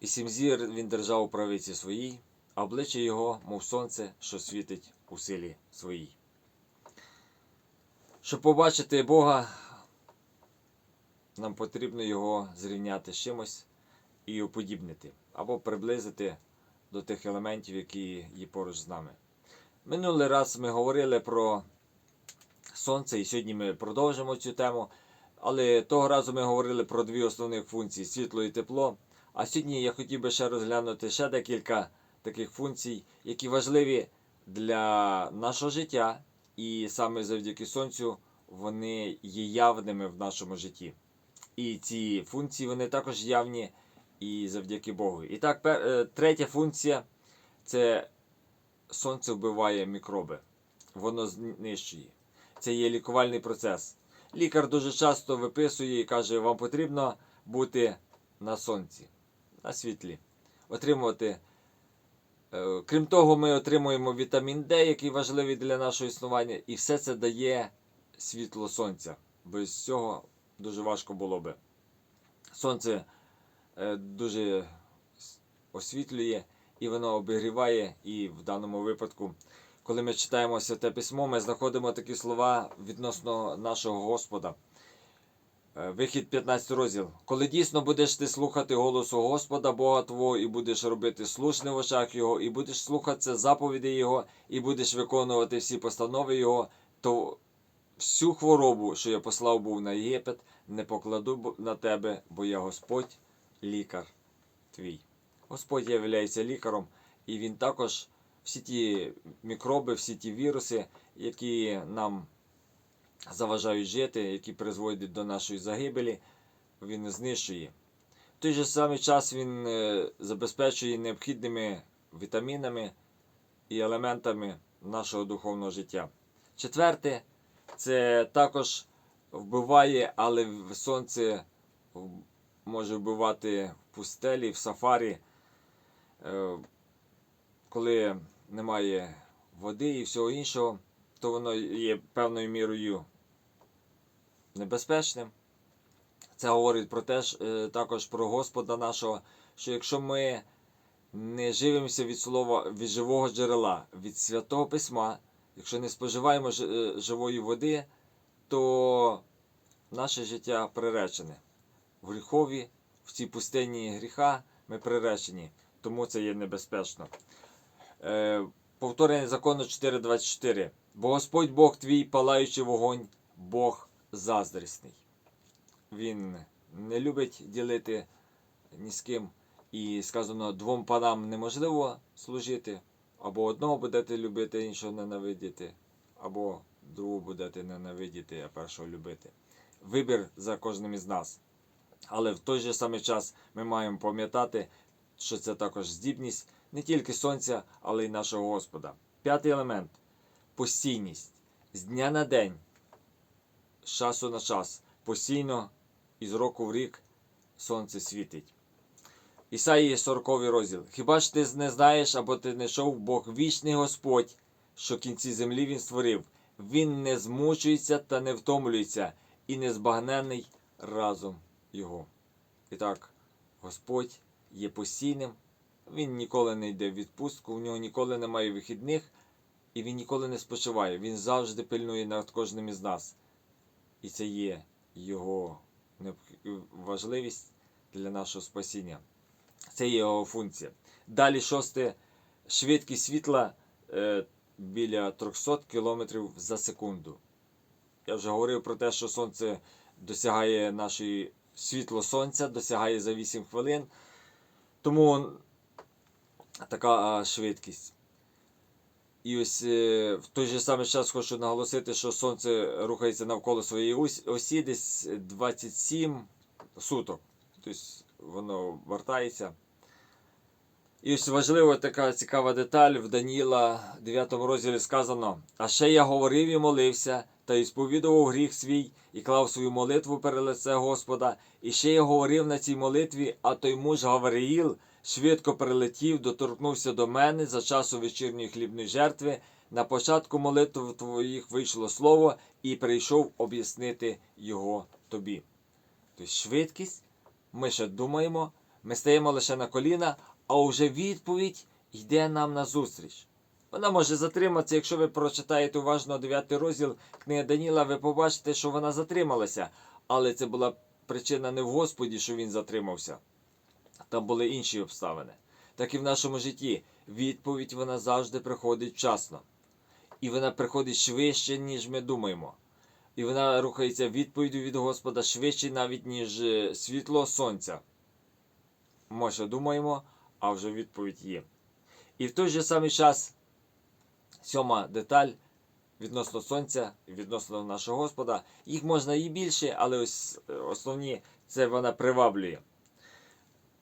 І сім зір він держав у правиці своїй, а обличчя його, мов сонце, що світить у силі своїй. Щоб побачити Бога, нам потрібно його зрівняти з чимось і уподібнити, або приблизити до тих елементів, які є поруч з нами. Минулий раз ми говорили про сонце, і сьогодні ми продовжимо цю тему. Але того разу ми говорили про дві основні функції світло і тепло. А сьогодні я хотів би ще розглянути ще декілька таких функцій, які важливі для нашого життя, і саме завдяки сонцю вони є явними в нашому житті. І ці функції вони також явні і завдяки Богу. І так, е, третя функція це сонце вбиває мікроби, воно знищує. Це є лікувальний процес. Лікар дуже часто виписує і каже, вам потрібно бути на сонці, на світлі, отримувати. Е, Крім того, ми отримуємо вітамін Д, який важливий для нашого існування, і все це дає світло сонця. Без цього дуже важко було би. Сонце е, дуже освітлює і воно обігріває, і в даному випадку коли ми читаємо Святе Письмо, ми знаходимо такі слова відносно нашого Господа. Е, Вихід 15 розділ. Коли дійсно будеш ти слухати голосу Господа Бога Твого, і будеш робити слушне в очах Його, і будеш слухатися заповіді Його, і будеш виконувати всі постанови Його, то всю хворобу, що я послав був на Єгипет, не покладу на тебе, бо я Господь, лікар твій. Господь є лікаром, і Він також всі ті мікроби, всі ті віруси, які нам заважають жити, які призводять до нашої загибелі, він знищує. В той же самий час він е, забезпечує необхідними вітамінами і елементами нашого духовного життя. Четверте, це також вбиває, але сонце може вбивати в пустелі, в сафарі. Е, коли немає води і всього іншого, то воно є певною мірою небезпечним. Це говорить про те, е, також про Господа нашого, що якщо ми не живемося від слова від живого джерела, від святого письма, якщо не споживаємо е, живої води, то наше життя приречене. В гріхові, в цій пустині гріха ми приречені, тому це є небезпечно. Е, повторення закону 4.24. Бо Господь Бог твій, палаючий вогонь, Бог заздрісний. Він не любить ділити ні з ким. І сказано, двом панам неможливо служити, або одного будете любити, іншого ненавидіти, або другого будете ненавидіти, а першого любити. Вибір за кожним із нас. Але в той же самий час ми маємо пам'ятати, що це також здібність не тільки сонця, але й нашого Господа. П'ятий елемент постійність. З дня на день, з часу на час, постійно із року в рік сонце світить. Ісаїї 40 розділ. Хіба ж ти не знаєш, або ти не чув Бог вічний Господь, що кінці землі Він створив? Він не змучується та не втомлюється, і не збагнений разом Його. І так, Господь є постійним, він ніколи не йде в відпустку, у нього ніколи немає вихідних, і він ніколи не спочиває. Він завжди пильнує над кожним із нас. І це є його важливість для нашого спасіння. Це є його функція. Далі шосте. Швидкість світла е, біля 300 км за секунду. Я вже говорив про те, що сонце досягає нашої світло сонця, досягає за 8 хвилин. Тому така швидкість. І ось е, в той же самий час хочу наголосити, що сонце рухається навколо своєї осі десь 27 суток. Тобто воно вертається. І ось важлива така цікава деталь в Даніла 9 розділі сказано: А ще я говорив і молився, та й сповідував гріх свій, і клав свою молитву перед лице Господа. І ще я говорив на цій молитві, а той муж Гавриїл швидко прилетів, доторкнувся до мене за часу вечірньої хлібної жертви. На початку молитв твоїх вийшло слово, і прийшов об'яснити його тобі. Тобто швидкість, ми ще думаємо, Ми стаємо лише на коліна, а вже відповідь йде нам на зустріч. Вона може затриматися, якщо ви прочитаєте уважно 9 розділ книги Даніла, ви побачите, що вона затрималася. Але це була причина не в Господі, що він затримався. Там були інші обставини. Так і в нашому житті відповідь вона завжди приходить вчасно. І вона приходить швидше, ніж ми думаємо. І вона рухається відповіддю від Господа швидше навіть, ніж е, світло сонця. Ми ще думаємо, а вже відповідь є. І в той же самий час сьома деталь відносно сонця, відносно нашого Господа. Їх можна і більше, але ось е, основні це вона приваблює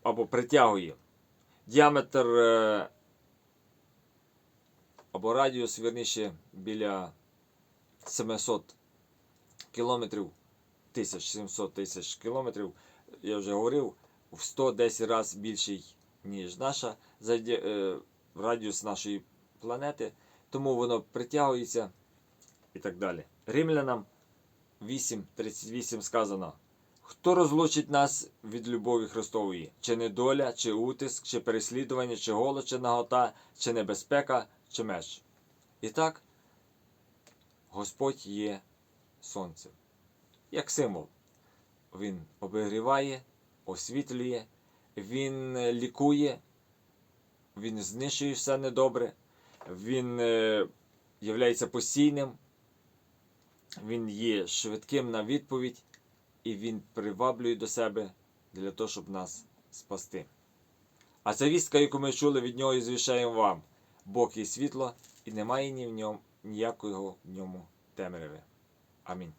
або притягує. Діаметр е, або радіус, вірніше, біля 700 кілометрів, 1700 тисяч кілометрів, я вже говорив, в 110 разів більший, ніж наша е, радіус нашої планети, тому воно притягується і так далі. Римлянам 8.38 сказано. Хто розлучить нас від любові Христової? Чи недоля, чи утиск, чи переслідування, чи голод, чи нагота, чи небезпека, чи меч? І так, Господь є сонцем. Як символ. Він обігріває, освітлює, він лікує, він знищує все недобре, він е, являється постійним, він є швидким на відповідь, і він приваблює до себе для того, щоб нас спасти. А ця вістка, яку ми чули від нього і звішаємо вам, Бог є світло, і немає ні в ньому ніякого в ньому темряви. Амінь.